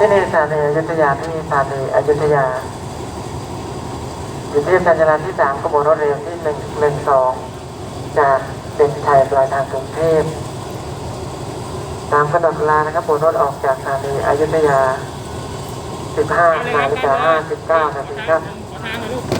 ที่นี่สานีอยุธยาที่สถานีอยุธยาอยู่ที่การจรษณ์ที่สามขบวนรถเร็วที่หนึ่งหนึ่งสองจากเป็นไทยปลายทางกรุงเทพตามกำหนดเวลานะครับขบวนรถออกจากสถานีอยุธยา 15นาฬิกา59นาทีครับเก้าน่ครับ